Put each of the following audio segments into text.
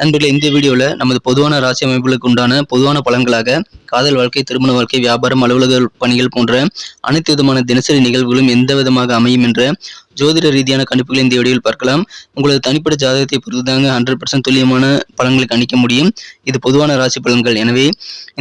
நண்பர்களே இந்த வீடியோவில் நமது பொதுவான ராசி அமைப்புகளுக்கு உண்டான பொதுவான பலன்களாக காதல் வாழ்க்கை திருமண வாழ்க்கை வியாபாரம் அலுவலக பணிகள் போன்ற அனைத்து விதமான தினசரி நிகழ்வுகளும் எந்த விதமாக அமையும் என்ற ஜோதிட ரீதியான கணிப்புகளை இந்த வீடியோவில் பார்க்கலாம். உங்களது தனிப்பட்ட ஜாதகத்தை பொறுத்துதாங்க ஹண்ட்ரட் பர்சன்ட் துல்லியமான பலன்களை கணிக்க முடியும். இது பொதுவான ராசி பலன்கள். எனவே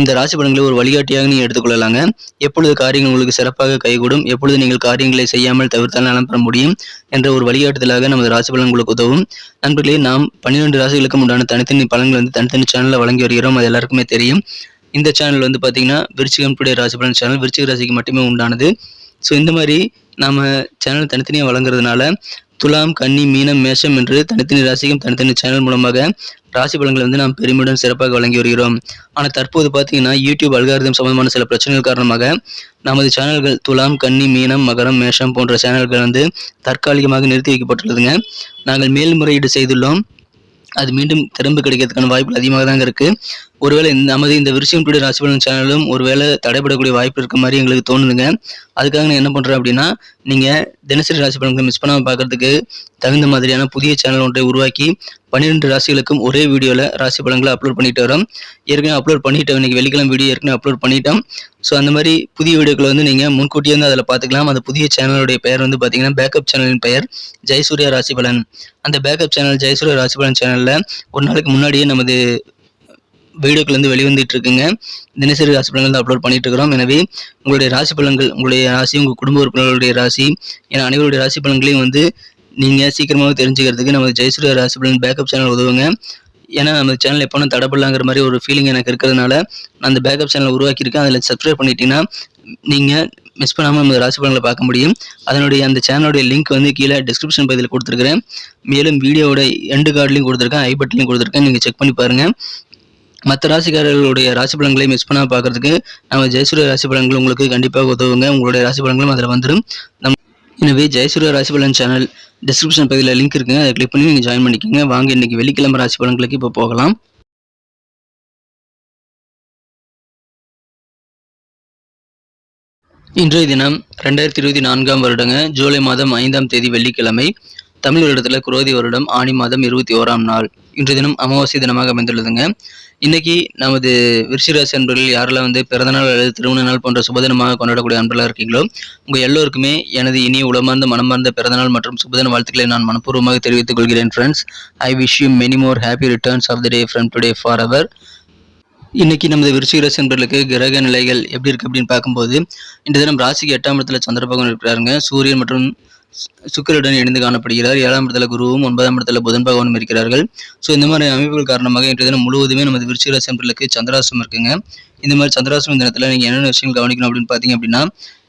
இந்த ராசி பலன்களை ஒரு வழிகாட்டியாக நீங்கள் எடுத்துக்கொள்ளலாங்க. எப்பொழுது காரியங்கள் உங்களுக்கு சிறப்பாக கைகூடும் எப்பொழுது நீங்கள் காரியங்களை செய்யாமல் தவிர்த்தால் நலம் பெற முடியும் என்ற ஒரு வழிகாட்டுதலாக நமது ராசி பலன்களுக்கு உதவும். நண்பர்களே நாம் பன்னிரெண்டு ராசிகளுக்கும் உண்டான தனித்தனி பலன்கள் வந்து தனித்தனி சேனலில் வழங்கி வருகிறோம். அது எல்லாருக்குமே தெரியும். இந்த சேனல் வந்து பார்த்தீங்கன்னா விருச்சிகம் டுடே ராசி பலன் சேனல் விருச்சிக ராசிக்கு மட்டுமே உண்டானது. ஸோ இந்த மாதிரி நாம சேனல் தனித்தனியாக வழங்குறதுனால துலாம் கன்னி மீனம் மேஷம் என்று தனித்தனி ராசிக்கும் தனித்தனி சேனல் மூலமாக ராசி பலன்களை வந்து நாம் பெருமையுடன் சிறப்பாக வழங்கி வருகிறோம். ஆனால் தற்போது பார்த்தீங்கன்னா யூடியூப் அல்காரிதம் சம்பந்தமான சில பிரச்சனைகள் காரணமாக நமது சேனல்கள் துலாம் கன்னி மீனம் மகரம் மேஷம் போன்ற சேனல்கள் வந்து தற்காலிகமாக நிறுத்தி வைக்கப்பட்டுள்ளதுங்க. நாங்கள் மேல்முறையீடு செய்துள்ளோம். அது மீண்டும் திரும்ப கிடைக்கிறதுக்கான வாய்ப்புகள் அதிகமாக தாங்க இருக்கு. ஒருவேளை இந்த நமது இந்த விருஷம் டுடே ராசிபலன் சேனலும் ஒருவேளை தடைபடக்கூடிய வாய்ப்பு இருக்க மாதிரி எங்களுக்கு தோணுதுங்க. அதுக்காக நான் என்ன பண்ணுறேன் அப்படின்னா நீங்கள் தினசரி ராசி பலன்களை மிஸ் பண்ணாமல் பார்க்கறதுக்கு தகுந்த மாதிரியான புதிய சேனல் ஒன்றை உருவாக்கி பன்னிரெண்டு ராசிகளுக்கும் ஒரே வீடியோவில் ராசி பலன்களை அப்லோட் பண்ணிட்டு வரோம். ஏற்கனவே அப்லோட் பண்ணிட்டோம் இன்னைக்கு வெள்ளிக்கிழமை வீடியோ ஏற்கனவே அப்லோட் பண்ணிட்டோம். ஸோ அந்த மாதிரி புதிய வீடியோக்களை வந்து நீங்கள் முன்கூட்டியே வந்து அதில் பார்த்துக்கலாம். அந்த புதிய சேனலுடைய பெயர் வந்து பார்த்தீங்கன்னா பேக்கப் சேனலின் பெயர் ஜெயசூர்யா ராசி பலன். அந்த பேக்கப் சேனல் ஜெயசூர்யா ராசி பலன் சேனலில் ஒரு நாளைக்கு முன்னாடியே நமது வீடியோக்கள் வெளிவந்துட்டு இருக்குங்க தினசரி ராசி பலன்கள் அப்லோட் பண்ணிட்டு இருக்கிறோம் எனவே உங்களுடைய ராசி பலன்கள் உங்களுடைய ராசி உங்கள் குடும்ப உறுப்பினர்களுடைய ராசி என அனைவருடைய ராசி பலன்களையும் வந்து நீங்கள் சீக்கிரமாக தெரிஞ்சுக்கிறதுக்கு நமது ஜெயசூரிய ராசி பலன் பேக்கப் சேனல் உதவுங்க. ஏன்னா நம்ம சேனல் எப்போனா தடப்படலாங்கிற மாதிரி ஒரு ஃபீலிங் எனக்கு இருக்கிறதுனால நான் அந்த பேக்கப் சேனல் உருவாக்கியிருக்கேன். அதில் சப்ஸ்கிரைப் பண்ணிட்டீங்கன்னா நீங்கள் மிஸ் பண்ணாமல் நம்ம ராசி பலன்களை பார்க்க முடியும். அதனுடைய அந்த சேனலுடைய லிங்க் வந்து கீழே டிஸ்கிரிப்ஷன் பகுதியில் கொடுத்துருக்கிறேன். மேலும் வீடியோவோட எண்டு கார்ட்லையும் கொடுத்துருக்கேன். ஐ பட்டன்லையும் கொடுத்துருக்கேன். நீங்கள் செக் பண்ணி பாருங்கள் மற்ற ராசிக்காரர்களுடைய ராசி பலன்களை மிஸ் பண்ணாமல் பார்க்கறதுக்கு நம்ம ஜெயசூரிய ராசி பலன்கள் உங்களுக்கு கண்டிப்பாக உதவுங்க. உங்களுடைய ராசி பலன்களும் அதில் வந்துடும் நம் எனவே ஜெயசூரிய ராசி பலன் சேனல் டிஸ்கிரிப்ஷன் பகுதியில் லிங்க் இருக்குங்க. அதை கிளிக் பண்ணி நீங்கள் ஜாயின் பண்ணிக்கோங்க. வாங்க இன்னைக்கு வெள்ளிக்கிழமை ராசி பலன்களுக்கு இப்போ போகலாம். இன்றைய தினம் ரெண்டாயிரத்தி இருபத்தி நான்காம் வருடங்க. ஜூலை மாதம் ஐந்தாம் தேதி வெள்ளிக்கிழமை. தமிழ் வருடத்தில் குரோதி வருடம் ஆணி மாதம் இருபத்தி ஓராம் நாள். இன்றைய தினம் அமாவாசை தினமாக அமைந்துள்ளதுங்க. இன்னைக்கு நமது விருஷிராசி அன்பர்கள் யாரெல்லாம் வந்து பிறந்தநாள் அல்லது திருமண நாள் போன்ற சுபதினமாக கொண்டாடக்கூடிய அன்பர்களாக இருக்கீங்களோ உங்கள் எல்லோருக்குமே எனது இனிய உளமார்ந்த மனமார்ந்த பிறந்தநாள் மற்றும் சுபதின வாழ்த்துக்களை நான் மனப்பூர்வமாக தெரிவித்துக் கொள்கிறேன் friends I wish you many more happy returns of the day from today for our இன்னைக்கு நமது விருச்சிகராசி என்பர்களுக்கு கிரக நிலைகள் எப்படி இருக்கு அப்படின்னு பார்க்கும்போது இந்த தினம் ராசிக்கு எட்டாம் இடத்துல சந்திரபகவான் இருக்கிறாருங்க. சூரியன் மற்றும் சுக்கரனுடன் இணைந்து காணப்படுகிறார். ஏழாம் இடத்துல குருவும் ஒன்பதாம் இடத்துல புதன் பகவானும் இருக்கிறார்கள். ஸோ இந்த மாதிரி அமைப்புகள் காரணமாக இன்றைய தினம் முழுவதுமே நமது விருச்சிக ராசி சந்திராசம் இருக்குங்க. இந்த மாதிரி சந்திராசிரம் தினத்தில் நீங்கள் என்னென்ன விஷயங்கள் கவனிக்கணும் அப்படின்னு பார்த்தீங்க அப்படின்னா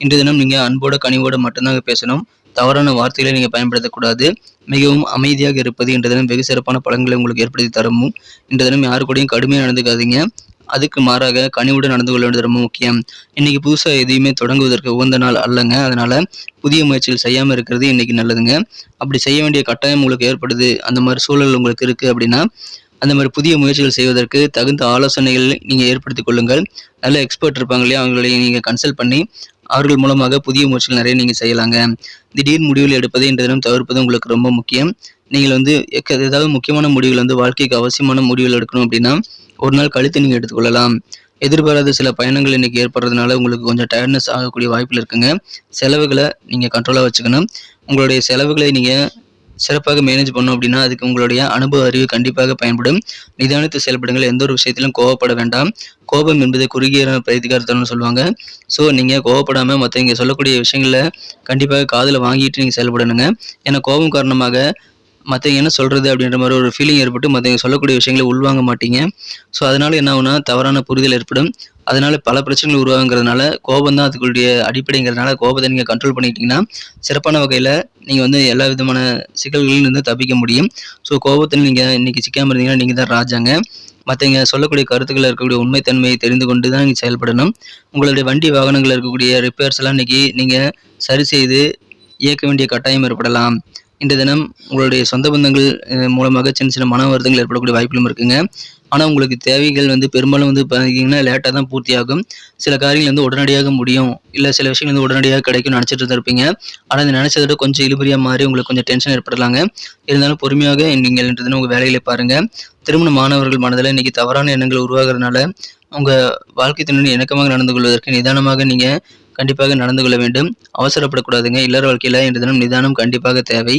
இன்றைய தினம் நீங்கள் அன்போட கனிவோட மட்டும்தாங்க பேசணும். தவறான வார்த்தைகளை நீங்கள் பயன்படுத்தக்கூடாது. மிகவும் அமைதியாக இருப்பது இன்றைய தினம் வெகு சிறப்பான பலன்களை உங்களுக்கு ஏற்படுத்தி தரமும். இன்றைய தினம் யாரு கூடயும் கடுமையாக நடந்துக்காதீங்க. அதுக்கு மாறாக கனிவுடன் நடந்து கொள்ள வேண்டியது ரொம்ப முக்கியம். இன்னைக்கு புதுசாக எதையுமே தொடங்குவதற்கு உகந்த நாள் அல்லங்க. அதனால புதிய முயற்சிகள் செய்யாமல் இருக்கிறது இன்னைக்கு நல்லதுங்க. அப்படி செய்ய வேண்டிய கட்டாயம் உங்களுக்கு ஏற்படுது. அந்த மாதிரி சூழல் உங்களுக்கு இருக்குது அப்படின்னா அந்த மாதிரி புதிய முயற்சிகள் செய்வதற்கு தகுந்த ஆலோசனைகள் நீங்கள் ஏற்படுத்திக் கொள்ளுங்கள். நல்ல எக்ஸ்பர்ட் இருப்பாங்க இல்லையா? அவங்களை நீங்கள் கன்சல்ட் பண்ணி அவர்கள் மூலமாக புதிய முயற்சிகள் நிறைய நீங்கள் செய்யலாங்க. திடீர் முடிவுகள் எடுப்பதை இந்த தினம் தவிர்ப்பது உங்களுக்கு ரொம்ப முக்கியம். நீங்கள் வந்து எக்க- ஏதாவது முக்கியமான முடிவுகள் வந்து வாழ்க்கைக்கு அவசியமான முடிவுகள் எடுக்கணும் அப்படின்னா ஒரு நாள் கழித்து நீங்கள் எடுத்துக்கொள்ளலாம். எதிர்பாராத சில பயணங்கள் இன்னைக்கு ஏற்படுறதுனால உங்களுக்கு கொஞ்சம் டயர்ட்னஸ் ஆகக்கூடிய வாய்ப்பில் இருக்குங்க. செலவுகளை நீங்கள் கண்ட்ரோலாக வச்சுக்கணும். உங்களுடைய செலவுகளை நீங்கள் சிறப்பாக மேனேஜ் பண்ணணும் அப்படின்னா அதுக்கு உங்களுடைய அனுபவ அறிவு கண்டிப்பாக பயன்படும். நிதானித்து செயல்படுங்கள். எந்த ஒரு விஷயத்திலும் கோவப்பட வேண்டாம். கோபம் என்பது குறுகிய பிரதிகாரத்தனம்னு சொல்லுவாங்க. ஸோ நீங்கள் கோவப்படாமல் மற்றவங்க சொல்லக்கூடிய விஷயங்களை கண்டிப்பாக காதில் வாங்கிட்டு நீங்கள் செயல்படணுங்க. ஏன்னா கோபம் காரணமாக மற்றவங்க என்ன சொல்கிறது அப்படின்ற மாதிரி ஒரு ஃபீலிங் ஏற்பட்டு மற்றவங்க சொல்லக்கூடிய விஷயங்களை உள்வாங்க மாட்டீங்க. ஸோ அதனால் என்ன ஆகுனா தவறான புரிதல் ஏற்படும். அதனால பல பிரச்சனைகள் உருவாகுங்கிறதுனால கோபம் தான் அதுக்குடைய அடிப்படைங்கிறதுனால கோபத்தை நீங்கள் கண்ட்ரோல் பண்ணிக்கிட்டீங்கன்னா சிறப்பான வகையில் நீங்கள் வந்து எல்லா விதமான சிக்கல்களிலும் இருந்து தப்பிக்க முடியும். ஸோ கோபத்தில் நீங்கள் இன்றைக்கி சிக்காமல் இருந்தீங்கன்னா நீங்கள் தான் ராஜாங்க. மற்றவங்க சொல்லக்கூடிய கருத்துக்கள் இருக்கக்கூடிய உண்மைத்தன்மையை தெரிந்து கொண்டு தான் நீங்கள் செயல்படணும். உங்களுடைய வண்டி வாகனங்கள் இருக்கக்கூடிய ரிப்பேர்ஸ் எல்லாம் இன்றைக்கி நீங்கள் சரி செய்து இயக்க வேண்டிய கட்டாயம் ஏற்படலாம். இன்றைய தினம் உங்களுடைய சொந்த பந்தங்கள் மூலமாக சின்ன சின்ன மன வருத்தங்கள் ஏற்படக்கூடிய வாய்ப்புகளும் இருக்குங்க. ஆனால் உங்களுக்கு தேவைகள் வந்து பெரும்பாலும் வந்து பார்த்தீங்கன்னா லேட்டாக தான் பூர்த்தியாகும். சில காரியங்கள் வந்து உடனடியாக முடியும். இல்லை சில விஷயங்கள் வந்து உடனடியாக கிடைக்கும்னு நினச்சிட்டு இருந்திருப்பீங்க. ஆனால் இந்த நினச்சதை விட கொஞ்சம் இழுபறியாக மாறி உங்களுக்கு கொஞ்சம் டென்ஷன் ஏற்படலாங்க. இருந்தாலும் பொறுமையாக நீங்கள் இன்றைய தினம் உங்கள் வேலையில பாருங்கள் திருமண மாணவர்கள் மனதில் இன்றைக்கி தவறான எண்ணங்கள் உருவாகிறதுனால உங்கள் வாழ்க்கை துணை இணக்கமாக நடந்து கொள்வதற்கு நிதானமாக நீங்கள் கண்டிப்பாக நடந்து கொள்ள வேண்டும். அவசரப்படக்கூடாதுங்க. இல்லற வாழ்க்கையில் இன்று தினம் நிதானம் கண்டிப்பாக தேவை.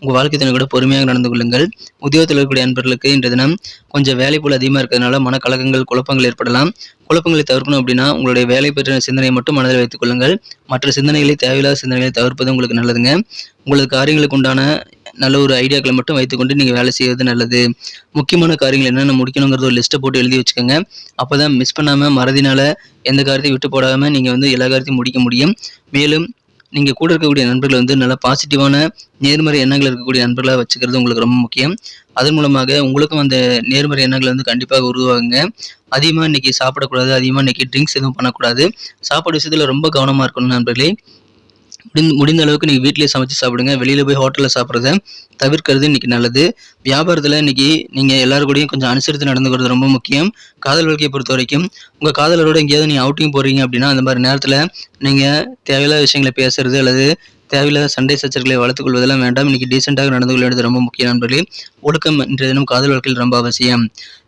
உங்கள் வாழ்க்கை தினம் கூட பொறுமையாக நடந்து கொள்ளுங்கள். உத்தியோகத்தில் இருக்கக்கூடிய அன்பர்களுக்கு இன்று தினம் கொஞ்சம் வேலை போல் அதிகமாக இருக்கிறதுனால மனக்கலக்கங்கள் குழப்பங்கள் ஏற்படலாம். குழப்பங்களை தவிர்க்கணும் அப்படின்னா உங்களுடைய வேலை பற்றின சிந்தனையை மட்டும் மனதில் வைத்துக் கொள்ளுங்கள். மற்ற சிந்தனைகளை தேவையில்லாத சிந்தனைகளை தவிர்ப்பது உங்களுக்கு நல்லதுங்க. உங்களது காரியங்களுக்கு உண்டான நல்ல ஒரு ஐடியாக்களை மட்டும் வைத்துக்கொண்டு நீங்கள் வேலை செய்வது நல்லது. முக்கியமான காரியங்கள் என்னென்ன முடிக்கணுங்கிறத ஒரு லிஸ்ட்டை போட்டு எழுதி வச்சுக்கோங்க. அப்போ தான் மிஸ் பண்ணாமல் மறதினால எந்த காரியத்தையும் விட்டு போடாமல் நீங்கள் வந்து எல்லா காரியத்தையும் முடிக்க முடியும். மேலும் நீங்கள் கூட இருக்கக்கூடிய நண்பர்கள் வந்து நல்ல பாசிட்டிவான நேர்மறை எண்ணங்கள் இருக்கக்கூடிய நண்பர்களாக வச்சுக்கிறது உங்களுக்கு ரொம்ப முக்கியம். அதன் மூலமாக உங்களுக்கும் அந்த நேர்மறை எண்ணங்கள் வந்து கண்டிப்பாக உருவாகுங்க. அதிகமாக இன்னைக்கு சாப்பிடக்கூடாது அதிகமாக இன்னைக்கு ட்ரிங்க்ஸ் எதுவும் பண்ணக்கூடாது. சாப்பாடு விஷயத்தில் ரொம்ப கவனமாக இருக்கணும் நண்பர்களே. முடிந்த முடிந்த அளவுக்கு நீங்கள் வீட்டிலேயே சமைச்சு சாப்பிடுங்க. வெளியில் போய் ஹோட்டலில் சாப்பிட்றத தவிர்க்கிறது இன்னைக்கு நல்லது. வியாபாரத்தில் இன்னைக்கு நீங்கள் எல்லாரு கூடயும் கொஞ்சம் அனுசரித்து நடந்துக்கிறது ரொம்ப முக்கியம். காதல் வாழ்க்கையை பொறுத்த வரைக்கும் உங்கள் காதலரோட எங்கேயாவது நீங்கள் அவுட்டிங் போகிறீங்க அப்படின்னா அந்த மாதிரி நேரத்தில் நீங்கள் தேவையில்லாத விஷயங்களை பேசுறது அல்லது தேவையில்லாத சண்டை சச்சர்களை வளர்த்துக்கொள்வதெல்லாம் வேண்டாம். இன்னைக்கு டீசெண்டாக நடந்து கொள்ள வேண்டியது ரொம்ப முக்கியம் நண்பர்களே. ஒழுக்கம் இன்றைய தினம் காதல் வாழ்க்கையில் ரொம்ப அவசியம்.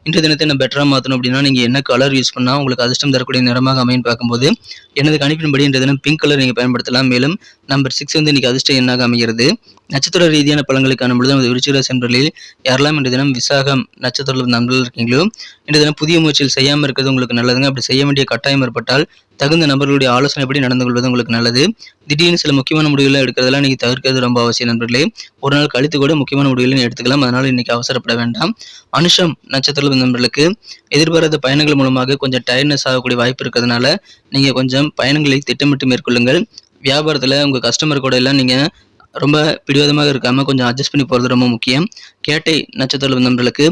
இன்றைய தினத்தை நான் பெட்டராக மாற்றணும் அப்படின்னா நீங்கள் என்ன கலர் யூஸ் பண்ணால் உங்களுக்கு அதிர்ஷ்டம் தரக்கூடிய நிறமாக அமையும் பார்க்கும்போது எனது கணிப்பின்படி இன்றைய தினம் பிங்க் கலர் நீங்கள் பயன்படுத்தலாம். மேலும் நம்பர் சிக்ஸ் வந்து இன்னைக்கு அதிர்ஷ்ட எண்ணாக அமைகிறது. நட்சத்திர ரீதியான பழங்களுக்கான காணும்பொழுது நமது விருச்சிக ராசி யாரெல்லாம் இன்றைய தினம் விசாகம் நட்சத்திரத்தில் நண்பர்கள் இருக்கீங்களோ இன்றைய தினம் புதிய முயற்சியில் செய்யாமல் இருக்கிறது உங்களுக்கு நல்லதுங்க. அப்படி செய்ய வேண்டிய கட்டாயம் ஏற்பட்டால் தகுந்த நபர்களுடைய ஆலோசனைப்படி நடந்து கொள்வது உங்களுக்கு நல்லது. திடீர்னு சில முக்கியமான முடிவுகளை எடுக்கிறதெல்லாம் இன்னைக்கு தவிர்க்கிறது ரொம்ப அவசியம் நண்பர்களே. ஒரு நாள் கழித்து கூட முக்கியமான முடிவுகளை எடுத்துக்கலாம். அதனால் இன்னைக்கு அவசரப்பட வேண்டாம். அனுஷம் நட்சத்திர நண்பர்களுக்கு எதிர்பாராத பயணங்கள் மூலமாக கொஞ்சம் டயர்னஸ் ஆகக்கூடிய வாய்ப்பு இருக்கிறதுனால நீங்க கொஞ்சம் பயணங்களை திட்டமிட்டு மேற்கொள்ளுங்கள். வியாபாரத்தில் உங்கள் கஸ்டமர் கூட எல்லாம் நீங்கள் ரொம்ப பிடிவாதமாக இருக்காமல் கொஞ்சம் அட்ஜஸ்ட் பண்ணி போகிறது ரொம்ப முக்கியம். கேட்டை நட்சத்திர நண்பர்களுக்கு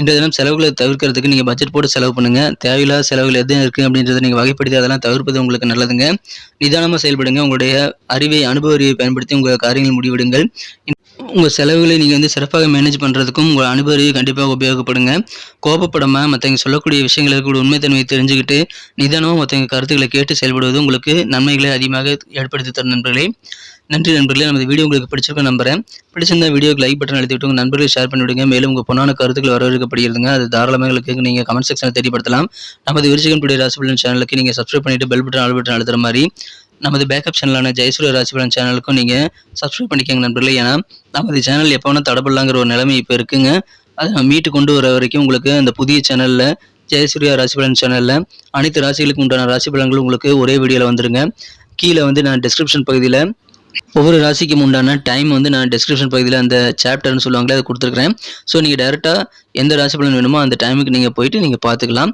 இன்றைய தினம் செலவுகளை தவிர்க்கிறதுக்கு நீங்கள் பட்ஜெட் போட்டு செலவு பண்ணுங்கள் தேவையில்லாத செலவுகள் எது இருக்குது அப்படின்றத நீங்கள் வகைப்படுத்தி அதெல்லாம் தவிர்ப்பது உங்களுக்கு நல்லதுங்க. நிதானமாக செயல்படுங்க. உங்களுடைய அறிவை அனுபவ அறிவை பயன்படுத்தி உங்கள் காரியங்கள் முடிவெடுங்கள். உங்கள் செலவுகளை நீங்கள் வந்து சிறப்பாக மேனேஜ் பண்ணுறதுக்கும் உங்கள் அனுபவம் கண்டிப்பாக உபயோகப்படுங்க. கோபப்படாமல் மற்றவங்க சொல்லக்கூடிய விஷயங்களுக்கு கூட உண்மைத்தன்மையை தெரிஞ்சுக்கிட்டு நிதானமாக மற்றவங்க கருத்துக்களை கேட்டு செயல்படுவது உங்களுக்கு நன்மைகளை அதிகமாக ஏற்படுத்தி தரும் நண்பர்களே. நன்றி நண்பர்களே நமது வீடியோ உங்களுக்கு பிடிச்சிருக்கும் நம்புறேன். பிடிச்சிருந்தா வீடியோக்கு லைக் பட்டன் அழுத்தி விட்டு உங்கள் நண்பர்களை ஷேர் பண்ணிவிடுங்க மேலும் உங்கள் பொண்ணான கருத்துக்கள் வரவேற்கப்படுகிறதுங்க அது தாராளமாக எங்களுக்கு நீங்கள் கமெண்ட் செக்ஷனில் தெரியப்படுத்தலாம். நமது விருச்சிகன் டுடே ராசிபலன் சேனலுக்கு நீங்கள் சப்ஸ்கிரைப் பண்ணிட்டு பெல் பட்டன் ஆல் பட்டன் அழுத்துற மாதிரி நமது பேக்கப் சேனலான ஜெயசூரிய ராசிபலன் சேனலுக்கும் நீங்கள் சப்ஸ்கிரைப் பண்ணிக்கோங்க நண்பர்களே. ஏன்னா நமது சேனல் எப்போ வேணால் தடப்படலாங்கிற ஒரு நிலைமை இப்போ இருக்குங்க. அதை நம்ம மீட்டு கொண்டு வர வரைக்கும் உங்களுக்கு அந்த புதிய சேனலில் ஜெயசூர்யா ராசிபலன் சேனலில் அனைத்து ராசிகளுக்கும் உண்டான ராசி பலன்களும் உங்களுக்கு ஒரே வீடியோவில் வந்துருங்க. கீழே வந்து நான் டிஸ்கிரிப்ஷன் பகுதியில் ஒவ்வொரு ராசிக்கும் உண்டான டைம் வந்து நான் டிஸ்கிரிப்ஷன் பகுதியில் அந்த சாப்டர்னு சொல்லுவாங்களே அதை கொடுத்துருக்குறேன். ஸோ நீங்கள் டேரெக்டாக எந்த ராசி பலன் வேணுமோ அந்த டைமுக்கு நீங்கள் போயிட்டு நீங்கள் பார்த்துக்கலாம்.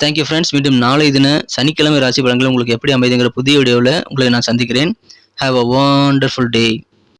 தேங்க்யூ ஃப்ரெண்ட்ஸ் மீண்டும் நாளை தின சனிக்கிழமை ராசி பலன்கள் உங்களுக்கு எப்படி அமைதுங்கிற புதிய வீடியோவில் உங்களை நான் சந்திக்கிறேன். Have a wonderful day